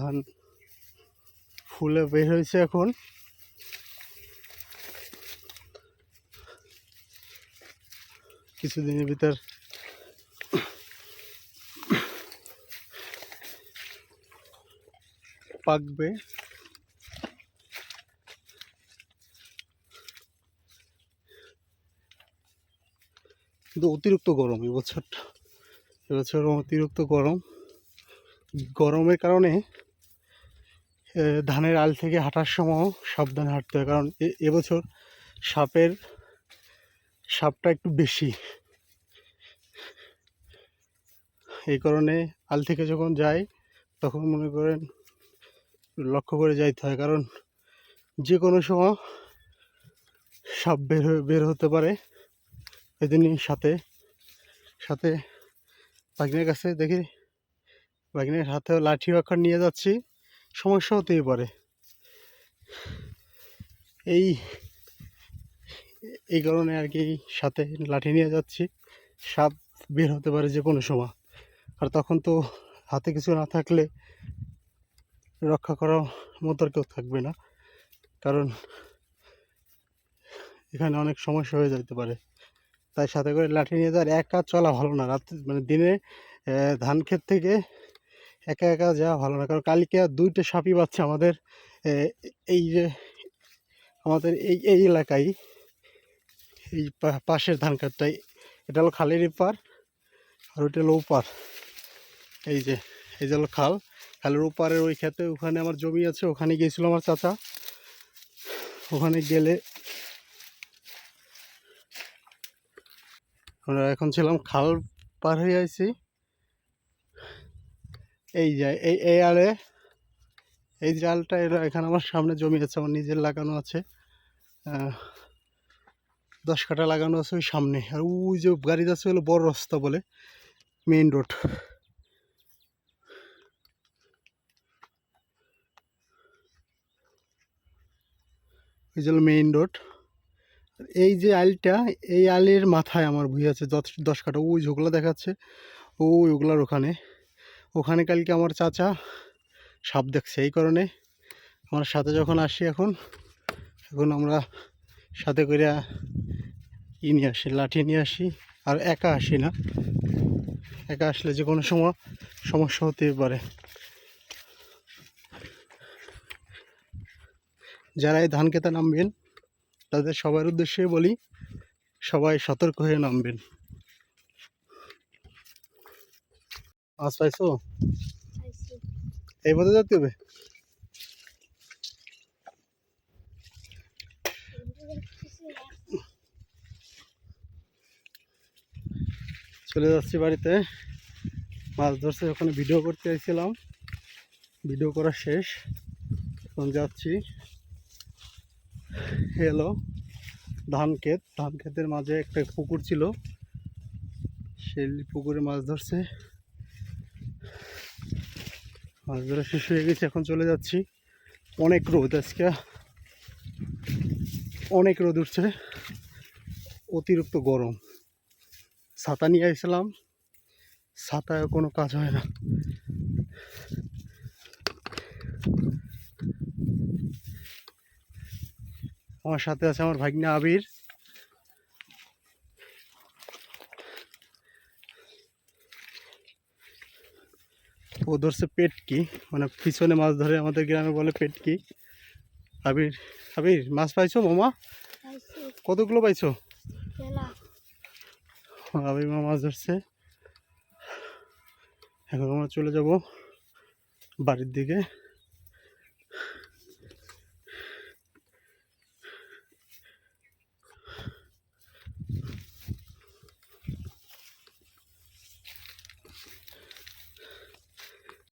ধান ফুলে বের হয়েছে এখন। কিছুদিনের ভিতর পাকবে। কিন্তু অতিরিক্ত গরম এবছরটা এবছর অতিরিক্ত গরম। গরমের কারণে ধানের আল থেকে হাঁটার সময় সাবধানে হাঁটতে হয়। কারণ এবছর সাপের সাপটা একটু বেশি। এই কারণে আল থেকে যখন যাই তখন মনে করেন লক্ষ্য করে যাইতে হয়। কারণ যে কোনো সময় সাপ বের বের হতে পারে। এদিনই সাথে সাথে বাগনের কাছে দেখি বাগনের হাতেও লাঠি অক্ষর নিয়ে যাচ্ছি। সমস্যা হতেই পারে এই এই কারণে আর কি সাথে লাঠি নিয়ে যাচ্ছি। সাপ বের হতে পারে যে কোনো সময়। আর তখন তো হাতে কিছু না থাকলে রক্ষা করার মতো কেউ থাকবে না। কারণ এখানে অনেক সমস্যা হয়ে যেতে পারে। তাই সাথে করে লাঠি নিয়ে যাওয়ার এক একা চলা ভালো না। রাত্রে মানে দিনে ধান ক্ষেত থেকে একা একা যাওয়া ভালো না। কারণ কালকে আর দুইটা সাপই পাচ্ছে আমাদের এই যে, আমাদের এই এই এলাকায়, এই পাশের ধান ক্ষেতটাই এটা হলো খালের পার আর ওইটা হলো ওপার। এই যে এই যে হলো খাল। খালের ওপারের ওই ক্ষেতে ওখানে আমার জমি আছে, ওখানে গিয়েছিল আমার চাচা। ওখানে গেলে আমরা এখন ছিলাম খাল পার হয়ে আইছি। এই যে, এই এই আলে এই জালটা এলো এখানে আমার সামনে জমি আছে আমার নিজের লাগানো আছে। দশ কাঠা লাগানো আছে ওই সামনে। আর ওই যে গাড়ি যাচ্ছে হলো বড় রাস্তা বলে মেইন রোড এই যে মেইন রোড এই যে আলটা, এই আলের মাথায় আমার ভুই আছে, দশ দশ কাঠা। ওই ঝোকলা দেখাচ্ছে, ওই ওগুলার ওখানে। ওখানে কালকে আমার চাচা, সাপ দেখছে এই কারণে। আমার সাথে যখন আসি এখন এখন আমরা সাথে করে ই নিয়ে আসি, লাঠি নিয়ে আসি। আর একা আসি না। একা আসলে যে কোনো সময় সমস্যা হতেই পারে। যারা এই ধান খেতে নামবেন, তাদের সবার উদ্দেশ্যে বলি, সবাই সতর্ক হয়ে নামবেন। আজ পাইছো? এই পথে যেতে হবে চলে যাচ্ছি বাড়িতে। মাছ ধরছে ওখানে ভিডিও করতে এসেছিলাম ভিডিও করা শেষ। এখন যাচ্ছি। এলো ধান ক্ষেত ধান ক্ষেতের মাঝে একটা পুকুর ছিল। সেই পুকুরে মাছ ধরছে। মাছ ধরা শেষ হয়ে গেছে, এখন চলে যাচ্ছি। অনেক রোদ আজকে। অনেক রোদ উঠছে। অতিরিক্ত গরম। ছাতা নিয়ে আসলাম ছাতায় কোনো কাজ হয় না। আমার সাথে আছে আমার ভাগ্নে আবির। ও ধরছে পেটকি মানে পিছনে মাছ ধরে আমাদের গ্রামে বলে পেটকি আবির আবির মাছ পাইছো মামা? কতগুলো পাইছো? আবির মা মাছ ধরছে। এখন আমরা চলে যাব বাড়ির দিকে।